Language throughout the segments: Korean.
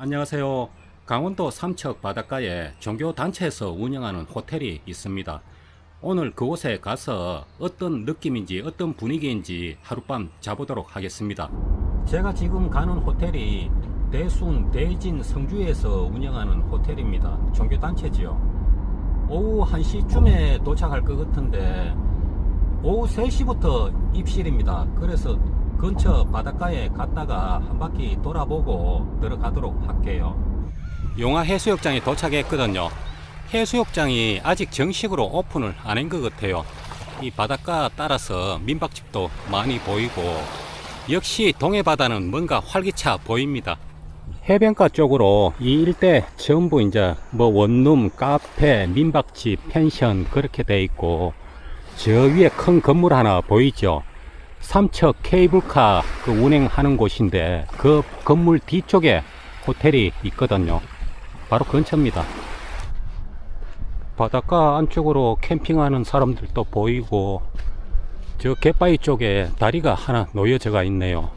안녕하세요. 강원도 삼척 바닷가에 종교단체에서 운영하는 호텔이 있습니다. 오늘 그곳에 가서 어떤 느낌인지 어떤 분위기인지 하룻밤 자보도록 하겠습니다. 제가 지금 가는 호텔이 대순 대진 성주에서 운영하는 호텔입니다. 종교단체지요. 오후 1시쯤에 도착할 것 같은데 오후 3시부터 입실입니다. 그래서 근처 바닷가에 갔다가 한 바퀴 돌아보고 들어가도록 할게요. 용화 해수욕장에 도착했거든요. 해수욕장이 아직 정식으로 오픈을 안 한 것 같아요. 이 바닷가 따라서 민박집도 많이 보이고 역시 동해 바다는 뭔가 활기차 보입니다. 해변가 쪽으로 이 일대 전부 이제 뭐 원룸, 카페, 민박집, 펜션 그렇게 돼 있고 저 위에 큰 건물 하나 보이죠? 삼척 케이블카 그 운행하는 곳인데 그 건물 뒤쪽에 호텔이 있거든요. 바로 근처입니다. 바닷가 안쪽으로 캠핑하는 사람들도 보이고 저 갯바위 쪽에 다리가 하나 놓여져 가 있네요.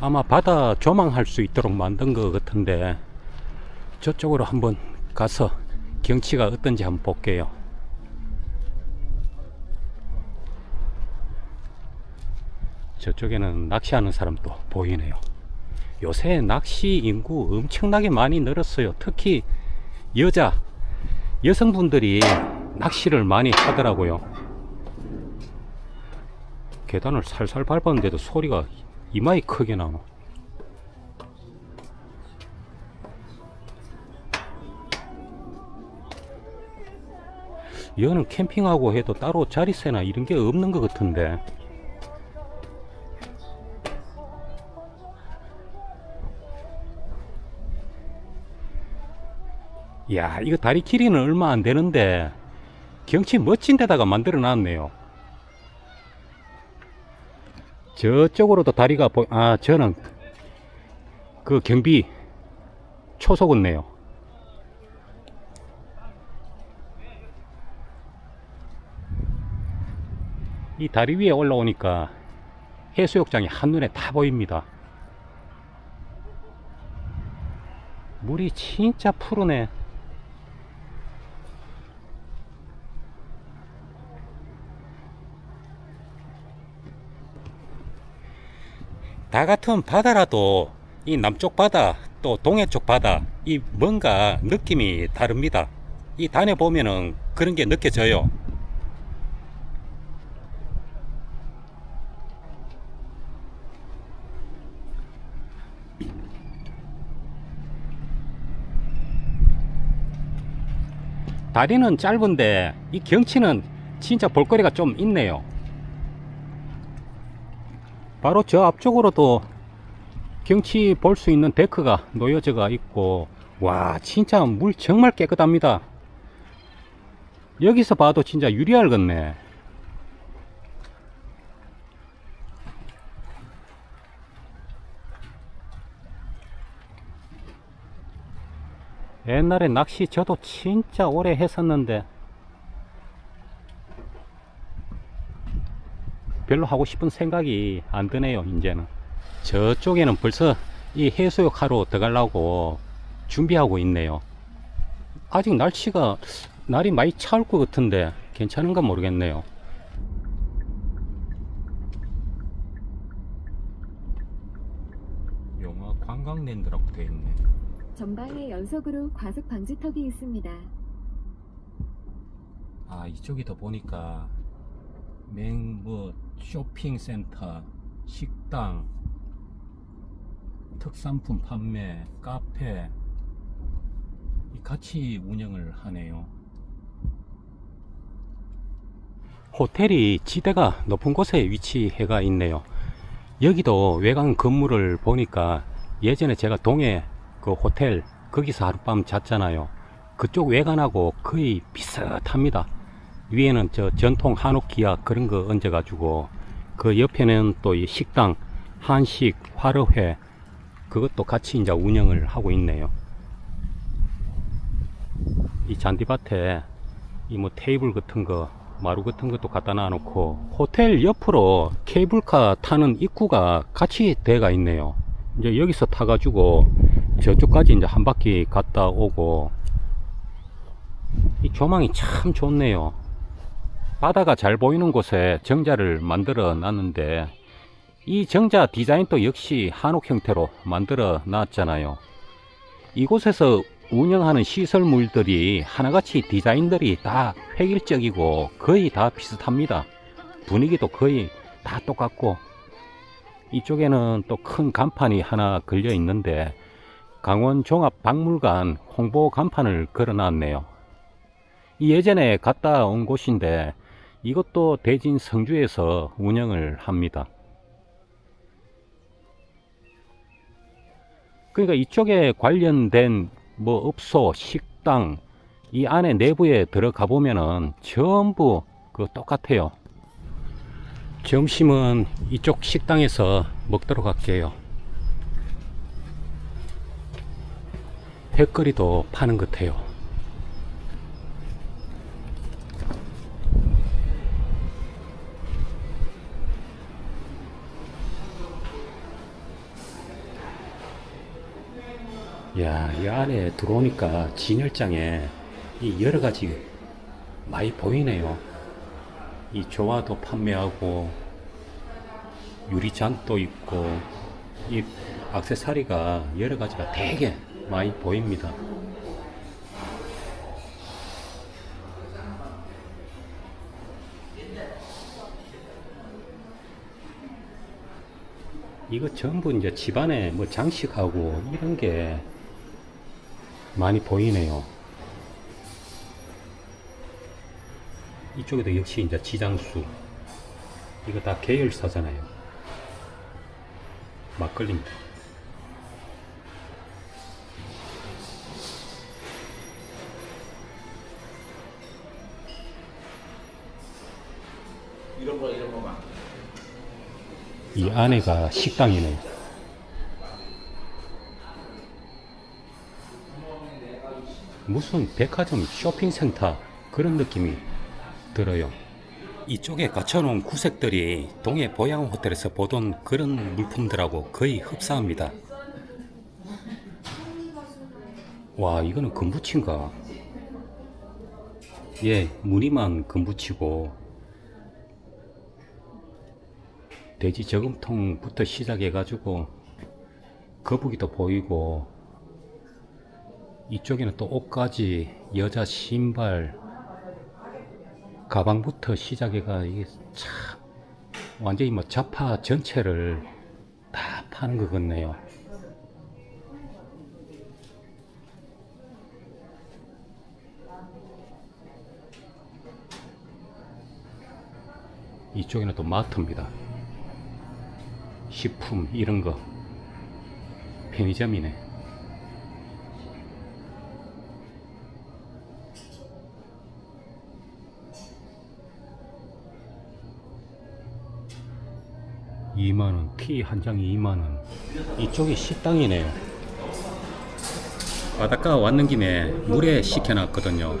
아마 바다 조망할 수 있도록 만든 것 같은데 저쪽으로 한번 가서 경치가 어떤지 한번 볼게요. 저쪽에는 낚시하는 사람도 보이네요. 요새 낚시 인구 엄청나게 많이 늘었어요. 특히 여자, 여성분들이 낚시를 많이 하더라고요. 계단을 살살 밟았는데도 소리가 이마에 크게 나노. 여는 캠핑하고 해도 따로 자리세나 이런 게 없는 것 같은데. 야, 이거 다리 길이는 얼마 안 되는데 경치 멋진 데다가 만들어 놨네요. 저쪽으로도 다리가 보, 아, 저는 그 경비 초속은네요. 이 다리 위에 올라오니까 해수욕장이 한눈에 다 보입니다. 물이 진짜 푸르네. 다 같은 바다라도 이 남쪽 바다 또 동해 쪽 바다 이 뭔가 느낌이 다릅니다. 이 다녀 보면은 그런 게 느껴져요. 다리는 짧은데 이 경치는 진짜 볼거리가 좀 있네요. 바로 저 앞쪽으로도 경치 볼 수 있는 데크가 놓여져가 있고 와 진짜 물 정말 깨끗합니다. 여기서 봐도 진짜 유리알 같네. 옛날에 낚시 저도 진짜 오래 했었는데 별로 하고 싶은 생각이 안 드네요 이제는. 저쪽에는 벌써 이 해수욕 하러 들어가려고 준비하고 있네요. 아직 날씨가 날이 많이 차올 것 같은데 괜찮은가 모르겠네요. 용화 관광랜드라고 되어 있네. 전방에 연속으로 과속 방지턱이 있습니다. 아 이쪽이 더 보니까 맹뭐 쇼핑센터 식당 특산품 판매 카페 이 같이 운영을 하네요. 호텔이 지대가 높은 곳에 위치해가 있네요. 여기도 외관 건물을 보니까 예전에 제가 동해 그 호텔 거기서 하룻밤 잤잖아요. 그쪽 외관하고 거의 비슷합니다 위에는 저 전통 한옥 기아 그런 거 얹어 가지고 그 옆에는 또 이 식당 한식 화로회 그것도 같이 이제 운영을 하고 있네요. 이 잔디밭에 이 뭐 테이블 같은 거 마루 같은 것도 갖다 놔 놓고 호텔 옆으로 케이블카 타는 입구가 같이 돼가 있네요. 이제 여기서 타 가지고 저쪽까지 이제 한 바퀴 갔다 오고 이 조망이 참 좋네요. 바다가 잘 보이는 곳에 정자를 만들어 놨는데 이 정자 디자인도 역시 한옥 형태로 만들어 놨잖아요. 이곳에서 운영하는 시설물들이 하나같이 디자인들이 다 획일적이고 거의 다 비슷합니다. 분위기도 거의 다 똑같고 이쪽에는 또 큰 간판이 하나 걸려 있는데 강원 종합 박물관 홍보 간판을 걸어 놨네요. 이 예전에 갔다 온 곳인데 이것도 대진 성주에서 운영을 합니다. 그러니까 이쪽에 관련된 뭐 업소, 식당 이 안에 내부에 들어가 보면은 전부 그 똑같아요. 점심은 이쪽 식당에서 먹도록 할게요. 회거리도 파는 것 같아요. 야, 이 안에 들어오니까 진열장에 이 여러 가지 많이 보이네요. 이 조화도 판매하고 유리잔도 있고 이 액세서리가 여러 가지가 되게 많이 보입니다. 이거 전부 이제 집안에 뭐 장식하고 이런 게 많이 보이네요. 이쪽에도 역시 이제 지장수. 이거 다 계열사잖아요. 막걸리입니다. 이런 거 이런 거만. 이 안에가 식당이네요. 무슨 백화점 쇼핑센터 그런 느낌이 들어요. 이쪽에 갖춰놓은 구색들이 동해 보양 호텔에서 보던 그런 물품들하고 거의 흡사합니다. 와, 이거는 금붙인가? 예, 무늬만 금붙이고 돼지 저금통부터 시작해가지고 거북이도 보이고 이쪽에는 또 옷까지 여자 신발 가방부터 시작해가 이게 참 완전히 뭐 자파 전체를 다 파는 것 같네요. 이쪽에는 또 마트입니다. 식품 이런 거 편의점이네. 이만원 티 한 장에 2만원. 이쪽이 식당이네요. 바닷가 왔는 김에 물에 식혀놨거든요.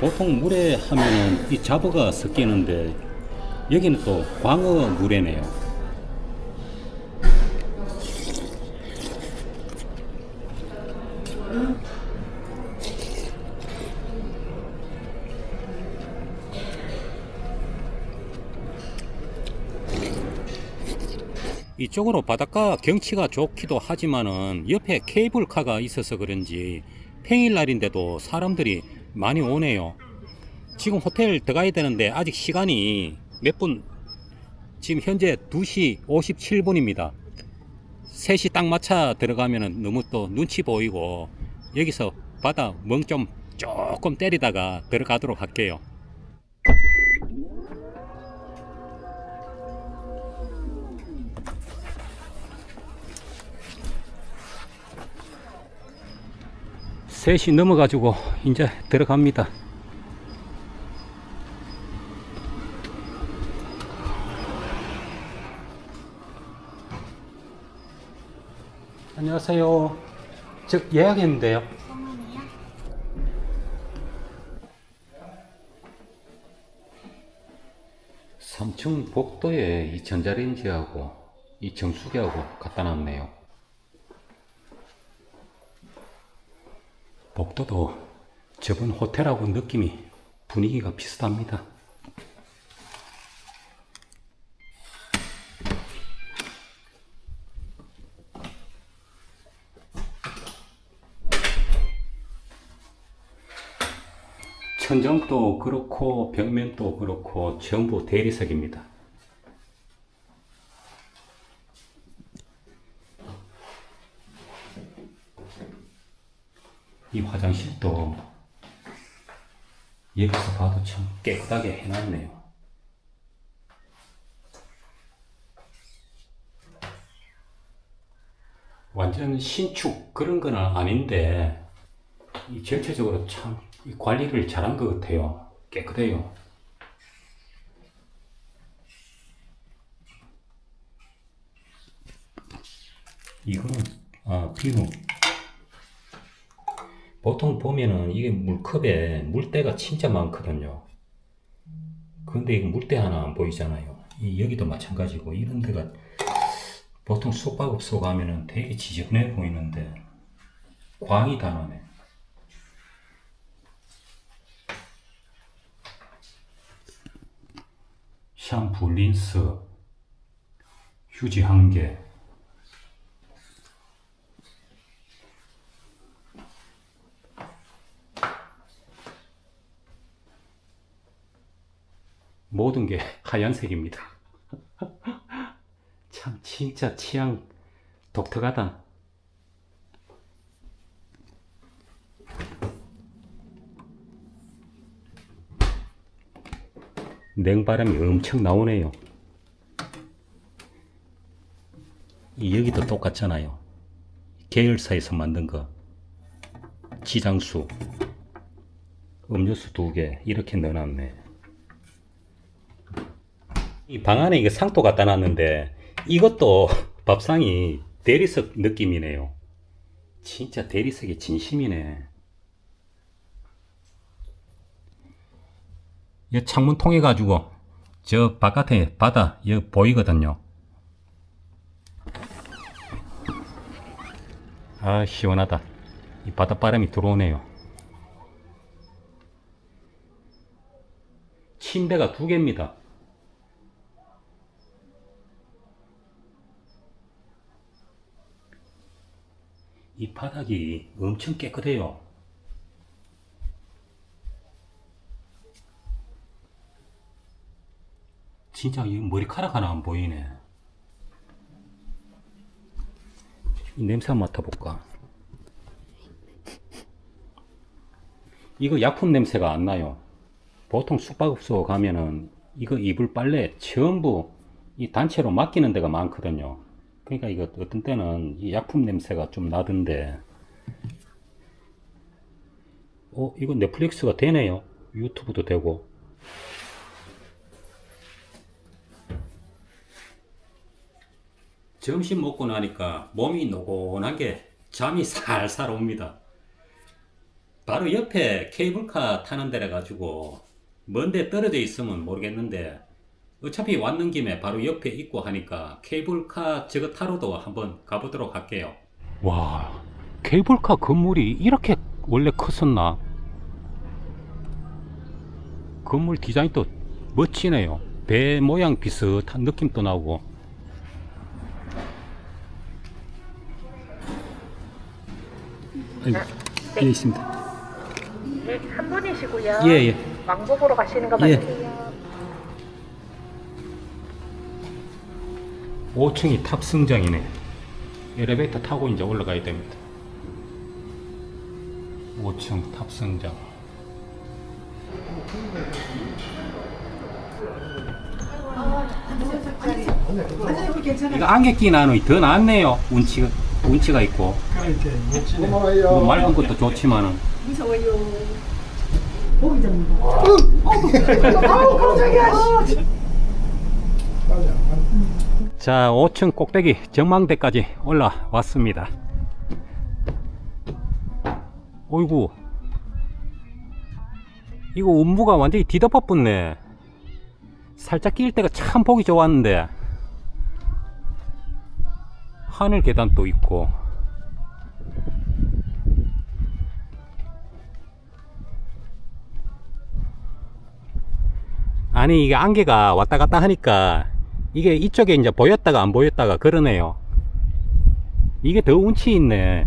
보통 물에 하면은 이 잡어가 섞이는데 여기는 또 광어 물회네요. 이쪽으로 바닷가 경치가 좋기도 하지만은 옆에 케이블카가 있어서 그런지 평일날인데도 사람들이 많이 오네요. 지금 호텔 들어가야 되는데 아직 시간이 몇 분? 지금 현재 2시 57분입니다. 3시 딱 맞춰 들어가면 너무 또 눈치 보이고 여기서 바다 멍 좀 조금 때리다가 들어가도록 할게요. 셋이 넘어가지고 이제 들어갑니다. 안녕하세요. 저 예약했는데요. 3층 복도에 이 전자레인지하고 이 정수기하고 갖다 놨네요. 복도도 저번 호텔하고 느낌이 분위기가 비슷합니다. 천정도 그렇고 벽면도 그렇고 전부 대리석입니다. 이 화장실도 여기서 봐도 참 깨끗하게 해놨네요. 완전 신축 그런 건 아닌데 이 전체적으로 참이 관리를 잘한 것 같아요. 깨끗해요. 이거는 아 비누. 보통 보면은 이게 물컵에 물때가 진짜 많거든요. 근데 이거 물때 하나 안 보이잖아요. 이 여기도 마찬가지고 이런 데가 보통 숙박업소 가면은 되게 지저분해 보이는데 광이 다 나네. 샴푸, 린스, 휴지 한 개. 모든 게 하얀색입니다. 참 진짜 취향 독특하다. 냉바람이 엄청 나오네요. 이 여기도 똑같잖아요. 계열사에서 만든 거. 지장수. 음료수 두 개. 이렇게 넣어놨네. 이 방 안에 이거 상토 갖다 놨는데, 이것도 밥상이 대리석 느낌이네요. 진짜 대리석의 진심이네. 이 창문 통해 가지고 저 바깥에 바다 여 보이거든요. 아 시원하다. 이 바닷바람이 들어오네요. 침대가 두 개입니다. 이 바닥이 엄청 깨끗해요. 진짜 이 머리카락 하나 안 보이네. 이 냄새 한번 맡아볼까? 이거 약품 냄새가 안 나요. 보통 숙박업소 가면은 이거 이불 빨래 전부 이 단체로 맡기는 데가 많거든요. 그러니까 이거 어떤 때는 이 약품 냄새가 좀 나던데. 어, 이거 넷플릭스가 되네요. 유튜브도 되고. 점심 먹고 나니까 몸이 노곤하게 잠이 살살 옵니다. 바로 옆에 케이블카 타는 데라 가지고 먼데 떨어져 있으면 모르겠는데 어차피 왔는 김에 바로 옆에 있고 하니까 케이블카 저거 타러도 한번 가보도록 할게요. 와, 케이블카 건물이 이렇게 원래 컸었나? 건물 디자인도 멋지네요. 배 모양 비슷한 느낌도 나고. 예, 있습니다. 네, 한 분이시고요. 예, 예. 왕복으로 가시는 거 예. 맞으세요? 5층이 탑승장이네. 엘리베이터 타고 이제 올라가야 됩니다. 5층 탑승장. 이거 안개 끼 나는 더 낫네요. 운치가 운치가 있고 뭐 맑은 것도 좋지만은 자 5층 꼭대기 전망대까지 올라왔습니다. 어이구. 이거 음부가 완전히 뒤덮어 붙네. 살짝 끼일 때가 참 보기 좋았는데. 하늘 계단도 있고. 아니 이게 안개가 왔다 갔다 하니까 이게 이쪽에 이제 보였다가 안 보였다가 그러네요. 이게 더 운치 있네.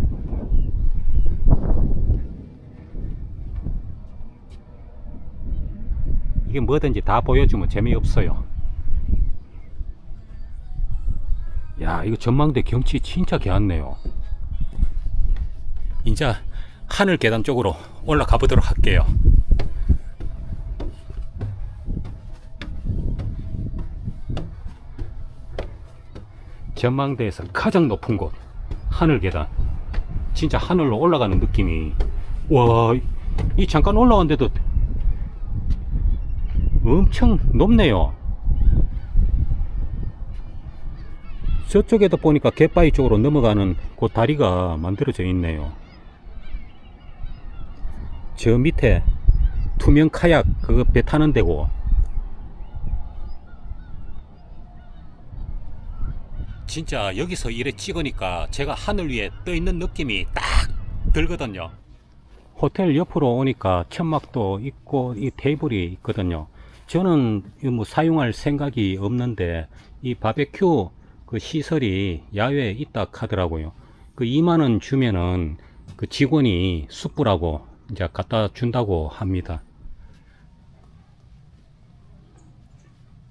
이게 뭐든지 다 보여주면 재미없어요. 야 이거 전망대 경치 진짜 개왔네요. 이제 하늘 계단 쪽으로 올라가 보도록 할게요 전망대에서 가장 높은 곳 하늘 계단. 진짜 하늘로 올라가는 느낌이. 와이 잠깐 올라왔는데도 엄청 높네요. 저쪽에도 보니까 갯바위 쪽으로 넘어가는 그 다리가 만들어져 있네요. 저 밑에 투명 카약 그거 배 타는 데고 진짜 여기서 이래 찍으니까 제가 하늘 위에 떠 있는 느낌이 딱 들거든요. 호텔 옆으로 오니까 천막도 있고 이 테이블이 있거든요. 저는 이뭐 사용할 생각이 없는데 이 바베큐 그 시설이 야외에 있다 하더라고요. 그 2만 원 주면은 그 직원이 숯불하고 이제 갖다 준다고 합니다.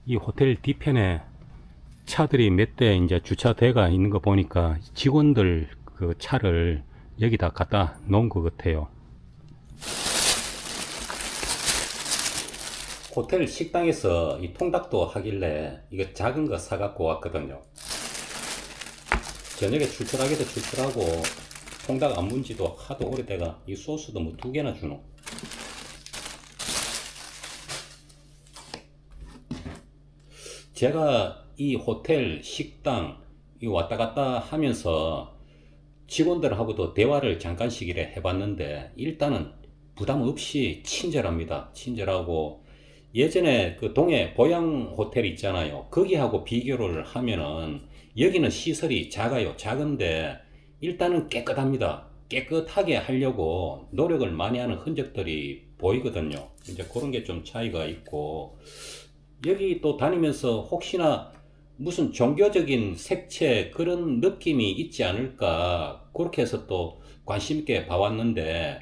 이 호텔 뒤편에 차들이 몇 대 이제 주차대가 있는 거 보니까 직원들 그 차를 여기다 갖다 놓은 것 같아요. 호텔 식당에서 이 통닭도 하길래 이거 작은 거 사갖고 왔거든요. 저녁에 출출하게도 출출하고 통닭 안 문지도 하도 오래돼가 이 소스도 뭐 두 개나 주노. 제가 이 호텔 식당 이 왔다 갔다 하면서 직원들하고도 대화를 잠깐씩 이래 해봤는데 일단은 부담 없이 친절합니다. 친절하고 예전에 그 동해 보양 호텔 있잖아요. 거기하고 비교를 하면은 여기는 시설이 작아요. 작은데 일단은 깨끗합니다. 깨끗하게 하려고 노력을 많이 하는 흔적들이 보이거든요. 이제 그런 게 좀 차이가 있고 여기 또 다니면서 혹시나 무슨 종교적인 색채 그런 느낌이 있지 않을까 그렇게 해서 또 관심 있게 봐왔는데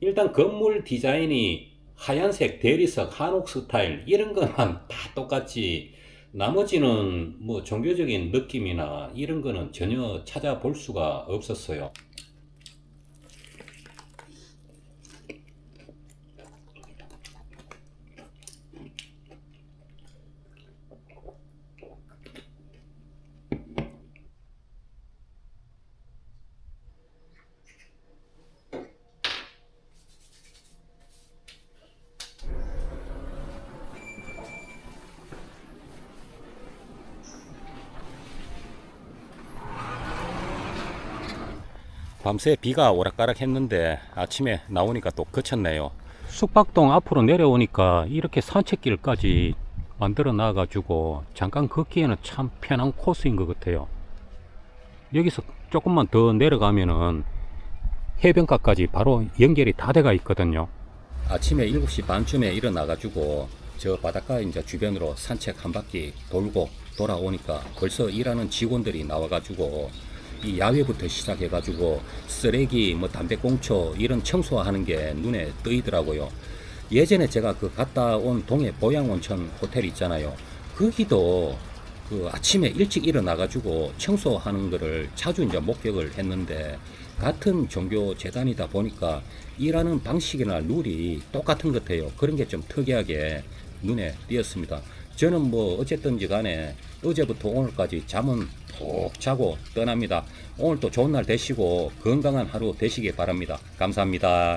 일단 건물 디자인이 하얀색 대리석 한옥 스타일 이런 것만 다 똑같지 나머지는 뭐 종교적인 느낌이나 이런 거는 전혀 찾아볼 수가 없었어요. 밤새 비가 오락가락 했는데 아침에 나오니까 또 그쳤네요. 숙박동 앞으로 내려오니까 이렇게 산책길까지 만들어 놔 가지고 잠깐 걷기에는 참 편한 코스인 것 같아요. 여기서 조금만 더 내려가면은 해변가까지 바로 연결이 다 돼가 있거든요. 아침에 7시 반쯤에 일어나 가지고 저 바닷가 이제 주변으로 산책 한 바퀴 돌고 돌아오니까 벌써 일하는 직원들이 나와 가지고 이 야외부터 시작해가지고 쓰레기 뭐 담배꽁초 이런 청소하는 게 눈에 뜨이더라고요. 예전에 제가 그 갔다 온 동해 보양온천 호텔 있잖아요. 거기도 그 아침에 일찍 일어나가지고 청소하는 거를 자주 이제 목격을 했는데 같은 종교 재단이다 보니까 일하는 방식이나 룰이 똑같은 것 같아요. 그런 게 좀 특이하게 눈에 띄었습니다. 저는 뭐 어쨌든지 간에 어제부터 오늘까지 잠은 푹 자고 떠납니다. 오늘 또 좋은 날 되시고 건강한 하루 되시길 바랍니다. 감사합니다.